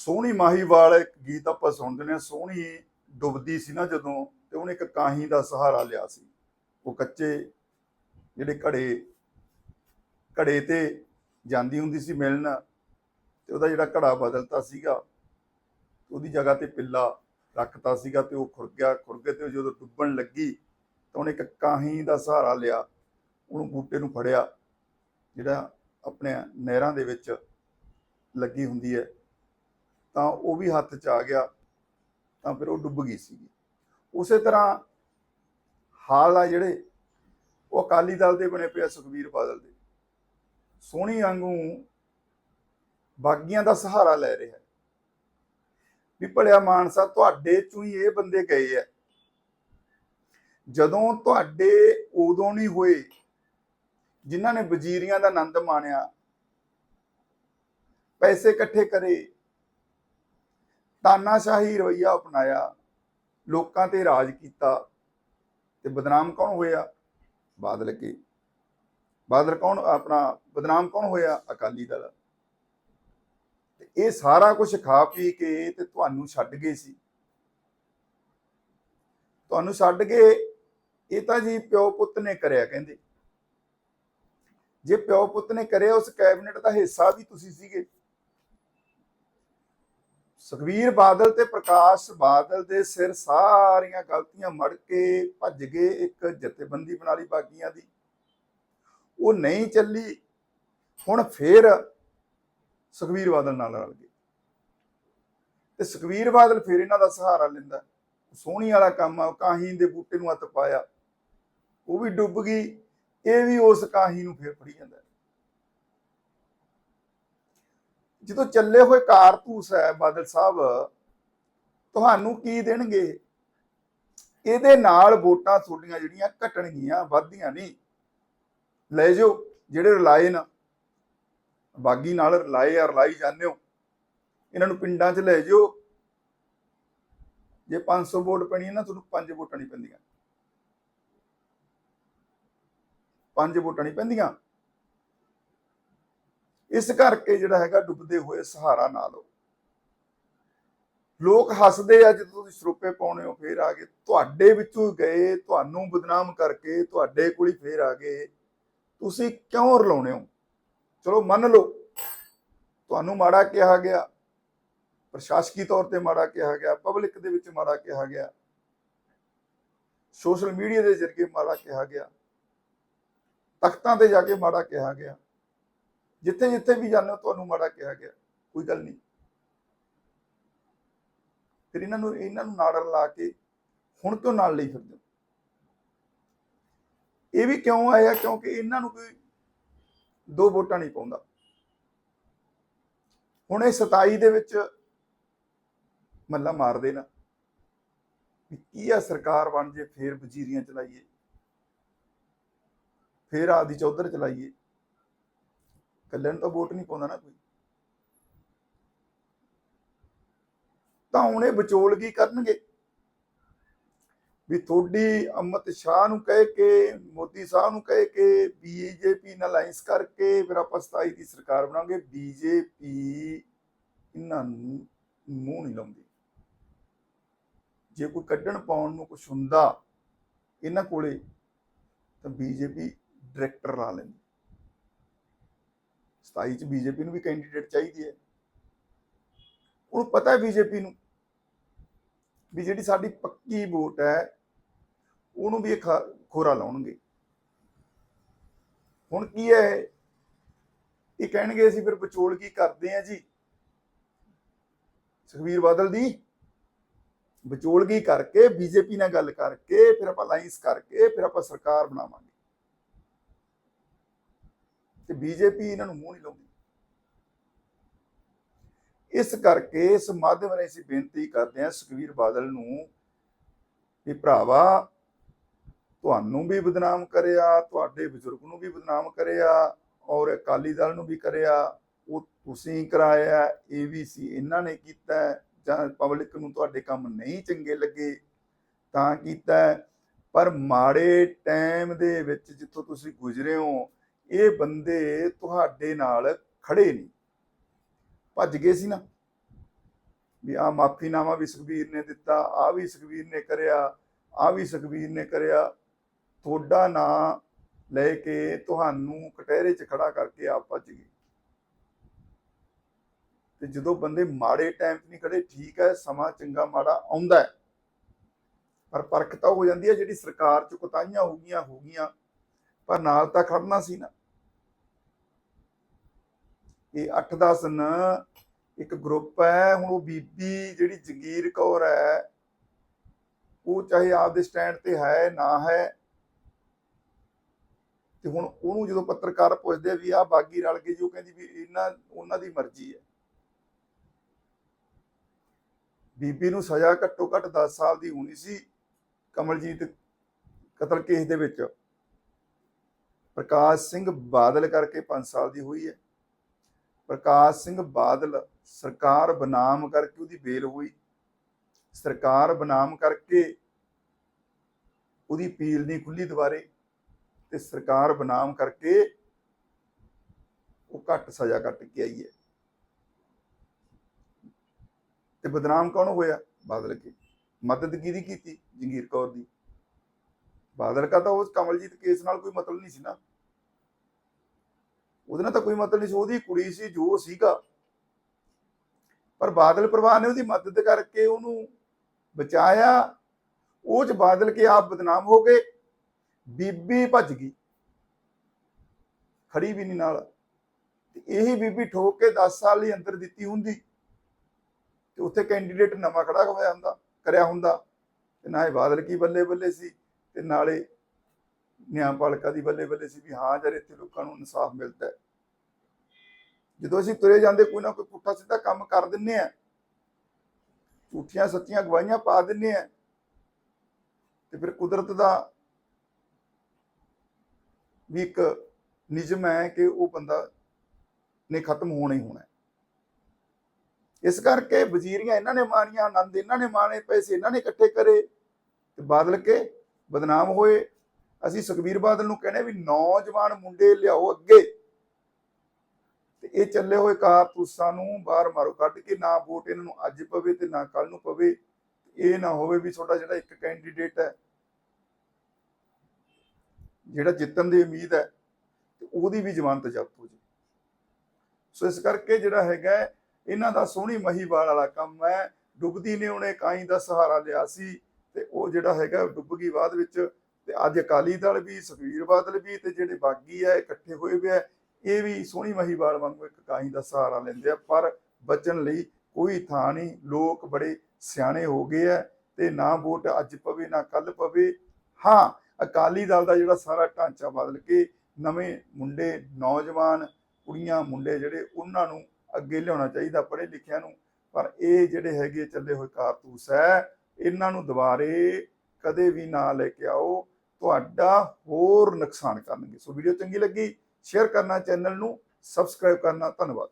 ਸੋਹਣੀ ਮਾਹੀਵਾਲ ਇੱਕ ਗੀਤ ਆਪਾਂ ਸੁਣਦੇ ਨੇ, ਸੋਹਣੀ ਡੁੱਬਦੀ ਸੀ ਨਾ ਜਦੋਂ ਤੇ ਉਹਨੇ ਇੱਕ ਕਾਹੀ ਦਾ ਸਹਾਰਾ ਲਿਆ ਸੀ। ਉਹ ਕੱਚੇ ਜਿਹੜੇ ਘੜੇ ਘੜੇ ਤੇ ਜਾਂਦੀ ਹੁੰਦੀ ਸੀ ਮਿਲਣ ਤੇ ਉਹਦਾ ਜਿਹੜਾ ਘੜਾ ਬਦਲਤਾ ਸੀਗਾ, ਉਹਦੀ ਜਗ੍ਹਾ ਤੇ ਪਿੱਲਾ ਰੱਖਤਾ ਸੀਗਾ ਤੇ ਉਹ ਖੁਰ ਗਿਆ, ਖੁਰ ਕੇ ਤੇ ਉਹ ਜਦੋਂ ਡੁੱਬਣ ਲੱਗੀ ਤਾਂ ਉਹਨੇ ਇੱਕ ਕਾਹੀ ਦਾ ਸਹਾਰਾ ਲਿਆ, ਉਹਨੂੰ ਬੂਟੇ ਨੂੰ ਫੜਿਆ, ਜਿਹੜਾ ਆਪਣੇ ਨਹਿਰਾਂ ਦੇ ਵਿੱਚ ਲੱਗੀ ਹੁੰਦੀ ਹੈ। ਤਾਂ ਉਹ ਵੀ ਹੱਥ 'ਚ ਆ ਗਿਆ, ਤਾਂ ਫਿਰ ਉਹ ਡੁੱਬ ਗਈ ਸੀਗੀ। ਉਸੇ ਤਰ੍ਹਾਂ ਹਾਲ ਆ ਜਿਹੜੇ, ਉਹ ਅਕਾਲੀ ਦਲ ਦੇ ਬਣੇ ਪਿਆ ਸੁਖਬੀਰ ਬਾਦਲ ਦੇ। ਸੋਹਣੀ ਵਾਂਗੂ ਬਾਗੀਆਂ ਦਾ ਸਹਾਰਾ ਲੈ ਰਿਹਾ ਵੀ ਭਲਿਆ ਮਾਨਸਾ, ਤੁਹਾਡੇ ਚੋਂ ਹੀ ਇਹ ਬੰਦੇ ਗਏ ਆ। ਜਦੋਂ ਤੁਹਾਡੇ ਉਦੋਂ ਨਹੀਂ ਹੋਏ, ਜਿਨ੍ਹਾਂ ਨੇ ਵਜ਼ੀਰੀਆਂ ਦਾ ਆਨੰਦ ਮਾਣਿਆ, ਪੈਸੇ ਇਕੱਠੇ ਕਰੇ ਤਾਨਾਸ਼ਾਹੀ ਰਵਈਆ ਅਪਣਾਇਆ, ਲੋਕਾਂ ਤੇ ਰਾਜ ਕੀਤਾ ਤੇ ਬਦਨਾਮ ਕੌਣ ਹੋਇਆ? ਬਾਦਲ ਕੇ ਬਾਦਲ ਕੌਣ, ਆਪਣਾ ਬਦਨਾਮ ਕੌਣ ਹੋਇਆ? ਅਕਾਲੀ ਦਲ। ਤੇ ਇਹ ਸਾਰਾ ਕੁਝ ਖਾ ਪੀ ਕੇ ਤੇ ਤੁਹਾਨੂੰ ਛੱਡ ਗਏ ਸੀ। ਤੁਹਾਨੂੰ ਛੱਡ ਗਏ, ਇਹ ਤਾਂ ਜੀ ਪਿਓ ਪੁੱਤ ਨੇ ਕਰਿਆ ਕਹਿੰਦੇ। ਜੇ ਪਿਓ ਪੁੱਤ ਨੇ ਕਰਿਆ, ਉਸ ਕੈਬਨਿਟ ਦਾ ਹਿੱਸਾ ਵੀ ਤੁਸੀਂ ਸੀਗੇ। ਸੁਖਵੀਰ ਬਾਦਲ ਤੇ ਪ੍ਰਕਾਸ਼ ਬਾਦਲ ਦੇ ਸਿਰ ਸਾਰੀਆਂ ਗਲਤੀਆਂ ਮੜ ਕੇ ਭੱਜ ਗਏ ਇੱਕ ਜਥੇਬੰਦੀ ਬਣਾ ਲਈ ਬਾਗੀਆਂ ਦੀ। ਉਹ ਨਹੀਂ ਚੱਲੀ, ਹੁਣ ਫੇਰ ਸੁਖਵੀਰ ਬਾਦਲ ਨਾਲ ਰਲ ਗਏ। ਤੇ ਸੁਖਵੀਰ ਬਾਦਲ ਫੇਰ ਇਹਨਾਂ ਦਾ ਸਹਾਰਾ ਲੈਂਦਾ। ਸੋਹਣੀ ਵਾਲਾ ਕੰਮ ਆ ਕਾਹੀਂ ਦੇ ਬੂਟੇ ਨੂੰ ਹੱਥ ਪਾਇਆ। ਉਹ ਵੀ ਡੁੱਬ ਗਈ, ਇਹ ਵੀ ਉਸ ਕਾਹੀਂ ਨੂੰ ਫੇਰ ਫੜੀ ਜਾਂਦਾ। ਜਦੋਂ ਚੱਲੇ ਹੋਏ ਕਾਰਤੂਸ ਹੈ ਬਾਦਲ ਸਾਹਿਬ, ਤੁਹਾਨੂੰ ਕੀ ਦੇਣਗੇ? ਇਹਦੇ ਨਾਲ ਵੋਟਾਂ ਤੁਹਾਡੀਆਂ ਜਿਹੜੀਆਂ ਘਟਣਗੀਆਂ, ਵੱਧਦੀਆਂ ਨਹੀਂ। ਲੈ ਜਾਓ, ਜਿਹੜੇ ਰਲਾਏ ਨਾ, ਬਾਗੀ ਨਾਲ ਰਲਾਏ ਆ, ਰਲਾਈ ਜਾਂਦੇ ਹੋ। ਇਹਨਾਂ ਨੂੰ ਪਿੰਡਾਂ 'ਚ ਲੈ ਜਾਓ। ਜੇ 500 ਵੋਟ ਪੈਣੀ ਹੈ ਨਾ, ਤੁਹਾਨੂੰ ਪੰਜ ਵੋਟਾਂ ਨਹੀਂ ਪੈਂਦੀਆਂ। ਪੰਜ ਵੋਟਾਂ ਨਹੀਂ ਪੈਂਦੀਆਂ। ਇਸ ਕਰਕੇ ਜਿਹੜਾ ਹੈਗਾ ਡੁੱਬਦੇ ਹੋਏ ਸਹਾਰਾ ਨਾ ਲਓ ਲੋਕ ਹੱਸਦੇ ਆ ਜਦੋਂ ਤੁਸੀਂ ਸਰੋਪੇ ਪਾਉਣੇ ਹੋ, ਫੇਰ ਆ ਗਏ। ਤੁਹਾਡੇ ਵਿੱਚੋਂ ਗਏ, ਤੁਹਾਨੂੰ ਬਦਨਾਮ ਕਰਕੇ ਤੁਹਾਡੇ ਕੋਲ ਹੀ ਫੇਰ ਆ ਗਏ। ਤੁਸੀਂ ਕਿਉਂ ਰਲਾਉਣੇ ਹੋ? ਚਲੋ ਮੰਨ ਲਓ, ਤੁਹਾਨੂੰ ਮਾੜਾ ਕਿਹਾ ਗਿਆ। ਪ੍ਰਸ਼ਾਸਕੀ ਤੌਰ ਤੇ ਮਾੜਾ ਕਿਹਾ ਗਿਆ, ਪਬਲਿਕ ਦੇ ਵਿੱਚ ਮਾੜਾ ਕਿਹਾ ਗਿਆ। ਸੋਸ਼ਲ ਮੀਡੀਆ ਦੇ ਜ਼ਰੀਏ ਮਾੜਾ ਕਿਹਾ ਗਿਆ। ਤਖਤਾਂ ਤੇ ਜਾ ਕੇ ਮਾੜਾ ਕਿਹਾ ਗਿਆ। ਜਿੱਥੇ ਜਿੱਥੇ ਵੀ ਜਾਂਦੇ ਹੋ, ਤੁਹਾਨੂੰ ਮਾੜਾ ਕਿਹਾ ਗਿਆ। ਕੋਈ ਗੱਲ ਨਹੀਂ। ਫਿਰ ਇਹਨਾਂ ਨੂੰ ਇਹਨਾਂ ਨੂੰ ਨਾੜਰ ਲਾ ਕੇ ਹੁਣ ਕਿਉਂ ਨਾਲ ਲਈ ਫਿਰਦੇ ਹੋ? ਇਹ ਵੀ ਕਿਉਂ ਆਇਆ? ਕਿਉਂਕਿ ਇਹਨਾਂ ਨੂੰ ਕੋਈ ਦੋ ਵੋਟਾਂ ਨਹੀਂ ਪਾਉਂਦਾ। ਹੁਣ ਇਹ 27 ਦੇ ਵਿੱਚ ਮੱਲਾ ਮਾਰਦੇ ਨਾ। ਵੀ ਕੀ ਆ ਸਰਕਾਰ ਬਣ ਜੇ, ਫੇਰ ਵਜ਼ੀਰੀਆਂ ਚਲਾਈਏ। ਫੇਰ ਆਦੀ ਚੌਧਰ ਚਲਾਈਏ। ਕੱਲੇ ਨੂੰ ਤਾਂ ਵੋਟ ਨਹੀਂ ਪਾਉਂਦਾ ਨਾ ਕੋਈ। ਤਾਂ ਹੁਣ ਇਹ ਵਿਚੋਲਗੀ ਕਰਨਗੇ? ਵੀ ਤੁਹਾਡੀ ਅਮਤ ਸ਼ਾਹ ਨੂੰ ਕਹਿ ਕੇ, ਮੋਦੀ ਸਾਹਿਬ ਨੂੰ ਕਹਿ ਕੇ ਬੀਜੇਪੀ ਨਾਲ ਅਲਾਈਅੰਸ ਕਰਕੇ ਫਿਰ ਆਪਾਂ 27 ਦੀ ਸਰਕਾਰ ਬਣਾਵਾਂਗੇ। ਬੀਜੇਪੀ ਇਹਨਾਂ ਨੂੰ ਮੂੰਹ ਨਹੀਂ ਲਾਉਂਦੀ। ਜੇ ਕੋਈ ਕੱਢਣ ਪਾਉਣ ਨੂੰ ਕੁਝ ਹੁੰਦਾ ਇਹਨਾਂ ਕੋਲੇ, ਤਾਂ ਬੀਜੇਪੀ ਡਾਇਰੈਕਟਰ ਲਾ ਲੈਂਦੀ। 27 ਚ ਬੀਜੇਪੀ ਨੂੰ ਵੀ ਕੈਂਡੀਡੇਟ ਚਾਹੀਦੀ ਹੈ। ਉਹਨੂੰ ਪਤਾ ਹੈ ਬੀਜੇਪੀ ਨੂੰ ਵੀ ਜਿਹੜੀ ਸਾਡੀ ਪੱਕੀ ਵੋਟ ਹੈ, ਉਹਨੂੰ ਵੀ ਇਹ ਖਾ- ਖੋਰਾ ਲਾਉਣਗੇ। ਹੁਣ ਕੀ ਹੈ ਇਹ? ਕਹਿਣਗੇ ਅਸੀਂ ਫਿਰ ਵਿਚੋਲਗੀ ਕਰਦੇ ਆ ਜੀ? ਸੁਖਵੀਰ ਬਾਦਲ ਦੀ ਵਿਚੋਲਗੀ ਕਰਕੇ, ਬੀਜੇਪੀ ਨਾਲ ਗੱਲ ਕਰਕੇ, ਫਿਰ ਆਪਾਂ ਅਲਾਈਅੰਸ ਕਰਕੇ, ਫਿਰ ਆਪਾਂ ਸਰਕਾਰ ਬਣਾਵਾਂਗੇ। ਤੇ ਬੀਜੇਪੀ ਇਹਨਾਂ ਨੂੰ ਮੂੰਹ ਨਹੀਂ ਲਾਉਂਦੀ। ਇਸ ਕਰਕੇ ਇਸ ਮਾਧਿਅਮ ਰਾਹੀਂ ਅਸੀਂ ਬੇਨਤੀ ਕਰਦੇ ਹਾਂ ਸੁਖਵੀਰ ਬਾਦਲ ਨੂੰ ਵੀ ਭਰਾਵਾ, ਤੁਹਾਨੂੰ ਵੀ ਬਦਨਾਮ ਕਰਿਆ, ਤੁਹਾਡੇ ਬਜ਼ੁਰਗ ਨੂੰ ਵੀ ਬਦਨਾਮ ਕਰਿਆ ਔਰ ਅਕਾਲੀ ਦਲ ਨੂੰ ਵੀ ਕਰਿਆ, ਉਹ ਤੁਸੀਂ ਕਰਾਇਆ, ਇਹ ਵੀ ਸੀ, ਇਹਨਾਂ ਨੇ ਕੀਤਾ ਜਾਂ ਪਬਲਿਕ ਨੂੰ ਤੁਹਾਡੇ ਕੰਮ ਨਹੀਂ ਚੰਗੇ ਲੱਗੇ ਤਾਂ ਕੀਤਾ ਪਰ ਮਾੜੇ ਟਾਈਮ ਦੇ ਵਿੱਚ ਜਿੱਥੋਂ ਤੁਸੀਂ ਗੁਜ਼ਰੇ ਹੋ ਇਹ ਬੰਦੇ ਤੁਹਾਡੇ ਨਾਲ ਖੜੇ ਨਹੀਂ। ਭੱਜ ਗਏ ਸੀ ਨਾ। ਵੀ ਆ ਮਾਫੀਨਾਮਾ ਵੀ ਸੁਖਬੀਰ ਨੇ ਦਿੱਤਾ ਆ ਵੀ ਸੁਖਬੀਰ ਨੇ ਕਰਿਆ ਆ ਵੀ ਸੁਖਬੀਰ ਨੇ ਕਰਿਆ। ਤੁਹਾਡਾ ਨਾਂ ਲੈ ਕੇ ਤੁਹਾਨੂੰ ਕਟਹਿਰੇ 'ਚ ਖੜਾ ਕਰਕੇ ਆਪ ਭੱਜ ਗਏ। ਤੇ ਜਦੋਂ ਬੰਦੇ ਮਾੜੇ ਟਾਈਮ 'ਚ ਨਹੀਂ ਖੜੇ, ਠੀਕ ਹੈ, ਸਮਾਂ ਚੰਗਾ ਮਾੜਾ ਆਉਂਦਾ ਪਰ ਪਰਖ ਤਾਂ ਹੋ ਜਾਂਦੀ ਹੈ, ਜਿਹੜੀ ਸਰਕਾਰ 'ਚ ਕੁਤਾਹੀਆਂ ਹੋ ਗਈਆਂ ਹੋ ਗਈਆਂ। ਪਰ ਨਾਲ ਤਾਂ ਖੜਨਾ ਸੀ ਨਾ। ਇਹ 8-10 ਨ ਇੱਕ ਗਰੁੱਪ ਹੈ, ਹੁਣ ਉਹ ਬੀਬੀ ਜਿਹੜੀ ਜਗੀਰ ਕੌਰ ਹੈ, ਉਹ ਚਾਹੇ ਆਪਦੇ ਸਟੈਂਡ ਤੇ ਹੈ, ਨਾ ਹੈ, ਤੇ ਹੁਣ ਉਹਨੂੰ ਜਦੋਂ ਪੱਤਰਕਾਰ ਪੁੱਛਦੇ ਵੀ ਆ ਬਾਗੀ ਰਲ ਕੇ ਜੀ, ਉਹ ਕਹਿੰਦੀ ਵੀ ਇਹਨਾਂ, ਉਹਨਾਂ ਦੀ ਮਰਜ਼ੀ ਹੈ। ਬੀਬੀ ਨੂੰ ਸਜ਼ਾ ਘੱਟੋ ਘੱਟ 10 ਸਾਲ ਦੀ ਹੋਣੀ ਸੀ, ਕਮਲਜੀਤ ਕਤਲ ਕੇਸ ਦੇ ਵਿੱਚ। ਪ੍ਰਕਾਸ਼ ਸਿੰਘ ਬਾਦਲ ਕਰਕੇ 5 ਸਾਲ ਦੀ ਹੋਈ ਹੈ। ਪ੍ਰਕਾਸ਼ ਸਿੰਘ ਬਾਦਲ ਸਰਕਾਰ ਬਨਾਮ ਕਰਕੇ ਉਹਦੀ ਬੇਲ ਹੋਈ। ਸਰਕਾਰ ਬਨਾਮ ਕਰਕੇ ਉਹਦੀ ਪੀਲ ਨਹੀਂ ਖੁੱਲੀ ਦੁਬਾਰੇ ਤੇ ਸਰਕਾਰ ਬਨਾਮ ਕਰਕੇ ਉਹ ਘੱਟ ਸਜ਼ਾ ਕੱਟ ਕੇ ਆਈ ਹੈ। ਤੇ ਬਦਨਾਮ ਕੌਣ ਹੋਇਆ? ਬਾਦਲ ਕੇ ਮਦਦ ਕਿਹਦੀ ਕੀਤੀ? ਜੰਗੀਰ ਕੌਰ ਦੀ। ਬਾਦਲ ਕਾ ਤਾਂ ਉਸ ਕਮਲਜੀਤ ਕੇਸ ਨਾਲ ਕੋਈ ਮਤਲਬ ਨਹੀਂ ਸੀ ਨਾ। ਉਹਦੇ ਨਾਲ ਤਾਂ ਕੋਈ ਮਤਲਬ ਨਹੀਂ ਸੀ, ਉਹਦੀ ਕੁੜੀ ਸੀ, ਜੋ ਸੀਗਾ। ਪਰ ਬਾਦਲ ਪਰਿਵਾਰ ਨੇ ਉਹਦੀ ਮਦਦ ਕਰਕੇ ਉਹਨੂੰ ਬਚਾਇਆ। ਉਹ ਚ ਬਾਦਲ ਕੇ ਆਪ ਬਦਨਾਮ ਹੋ ਗਏ। ਬੀਬੀ ਭੱਜ ਗਈ। ਖੜੀ ਵੀ ਨਹੀਂ ਨਾਲ। ਤੇ ਇਹੀ ਬੀਬੀ ਠੋਕ ਕੇ 10 ਸਾਲ ਲਈ ਅੰਦਰ ਦਿੱਤੀ ਹੁੰਦੀ। ਤੇ ਉੱਥੇ ਕੈਂਡੀਡੇਟ ਨਵਾਂ ਖੜਾ ਹੋਇਆ ਹੁੰਦਾ, ਕਰਿਆ ਹੁੰਦਾ। ਤੇ ਨਾ ਇਹ ਬਾਦਲ ਕੀ ਬੱਲੇ ਬੱਲੇ ਸੀ, ਤੇ ਨਾਲੇ ਨਿਆਂਪਾਲਕਾ ਦੀ ਬੱਲੇ ਬੱਲੇ ਸੀ ਵੀ ਹਾਂ ਜਰ ਇੱਥੇ ਲੋਕਾਂ ਨੂੰ ਇਨਸਾਫ ਮਿਲਦਾ ਹੈ। ਜਦੋਂ ਅਸੀਂ ਤੁਰੇ ਜਾਂਦੇ ਕੋਈ ਨਾ ਕੋਈ ਪੁੱਠਾ ਸਿੱਧਾ ਕੰਮ ਕਰ ਦਿੰਨੇ ਆ ਝੂਠੀਆਂ ਸੱਚੀਆਂ ਗਵਾਹੀਆਂ ਪਾ ਦਿੰਨੇ ਆ ਤੇ ਫਿਰ ਕੁਦਰਤ ਦਾ ਵੀ ਇੱਕ ਨਿਯਮ ਹੈ ਕਿ ਉਹ ਬੰਦਾ ਨੇ ਖਤਮ ਹੋਣਾ ਹੀ ਹੋਣਾ ਇਸ ਕਰਕੇ ਵਜ਼ੀਰੀਆਂ ਇਹਨਾਂ ਨੇ ਮਾਰੀਆਂ, ਆਨੰਦ ਇਹਨਾਂ ਨੇ ਮਾਣੇ ਪੈਸੇ ਇਹਨਾਂ ਨੇ ਇਕੱਠੇ ਕਰੇ ਤੇ ਬਾਦਲ ਕੇ ਬਦਨਾਮ ਹੋਏ। ਅਸੀਂ ਸੁਖਬੀਰ ਬਾਦਲ ਨੂੰ ਕਹਿੰਦੇ ਵੀ ਨੌਜਵਾਨ ਮੁੰਡੇ ਲਿਆਓ ਅੱਗੇ। ਤੇ ਇਹ ਚੱਲੇ ਹੋਏ ਕਾਰਤੂਸਾਂ ਨੂੰ ਬਾਹਰ ਮਾਰੋ, ਕੱਢ ਕੇ ਨਾ ਵੋਟ ਇਹਨਾਂ ਨੂੰ ਅੱਜ ਪਵੇ ਤੇ ਨਾ ਕੱਲ ਨੂੰ ਪਵੇ। ਇਹ ਨਾ ਹੋਵੇ ਵੀ ਤੁਹਾਡਾ ਜਿਹੜਾ ਇੱਕ ਕੈਂਡੀਡੇਟ ਹੈ, ਜਿਹੜਾ ਜਿੱਤਣ ਦੀ ਉਮੀਦ ਹੈ, ਤੇ ਉਹਦੀ ਵੀ ਜ਼ਮਾਨਤ ਜ਼ਬਤ ਹੋ ਜੇ ਸੋ ਇਸ ਕਰਕੇ ਜਿਹੜਾ ਹੈਗਾ ਇਹਨਾਂ ਦਾ ਸੋਹਣੀ ਮਹੀਵਾਲ ਵਾਲਾ ਕੰਮ ਹੈ। ਡੁੱਬਦੀ ਨੇ ਉਹਨੇ ਕਾਈ ਦਾ ਸਹਾਰਾ ਲਿਆ ਸੀ ਤੇ ਉਹ ਜਿਹੜਾ ਹੈਗਾ ਡੁੱਬ ਗਈ ਬਾਅਦ ਵਿੱਚ ਤੇ ਅੱਜ ਅਕਾਲੀ ਦਲ ਵੀ, ਸੁਖਵੀਰ ਬਾਦਲ ਵੀ ਤੇ ਜਿਹੜੇ ਬਾਗੀ ਆ ਇਕੱਠੇ ਹੋਏ ਹੋਏ ਆ, ਇਹ ਵੀ ਸੋਹਣੀ ਮਹੀਵਾਲ ਵਾਂਗੂ ਇੱਕ ਕਾਈ ਦਾ ਸਹਾਰਾ ਲੈਂਦੇ ਆ, ਪਰ ਬਚਣ ਲਈ ਕੋਈ ਥਾਂ ਨਹੀਂ, ਲੋਕ ਬੜੇ ਸਿਆਣੇ ਹੋ ਗਏ ਆ ਤੇ ਨਾ ਵੋਟ ਅੱਜ ਪਵੇ, ਨਾ ਕੱਲ ਪਵੇ। ਹਾਂ, ਅਕਾਲੀ ਦਲ ਦਾ ਜਿਹੜਾ ਸਾਰਾ ਢਾਂਚਾ ਬਦਲ ਕੇ ਨਵੇਂ ਮੁੰਡੇ, ਨੌਜਵਾਨ ਕੁੜੀਆਂ, ਮੁੰਡੇ ਜਿਹੜੇ, ਉਹਨਾਂ ਨੂੰ ਅੱਗੇ ਲਿਆਉਣਾ ਚਾਹੀਦਾ ਪੜ੍ਹੇ ਲਿਖਿਆਂ ਨੂੰ। ਪਰ ਇਹ ਜਿਹੜੇ ਹੈਗੇ ਚੱਲੇ ਹੋਏ ਕਾਰਤੂਸ ਹੈ, ਇਹਨਾਂ ਨੂੰ ਦੁਬਾਰੇ ਕਦੇ ਵੀ ਨਾ ਲੈ ਕੇ ਆਓ। ਤੁਹਾਡਾ ਹੋਰ ਨੁਕਸਾਨ ਕਰਨਗੇ। ਸੋ ਵੀਡੀਓ ਚੰਗੀ ਲੱਗੀ, ਸ਼ੇਅਰ ਕਰਨਾ, ਚੈਨਲ ਨੂੰ ਸਬਸਕ੍ਰਾਈਬ ਕਰਨਾ। ਧੰਨਵਾਦ।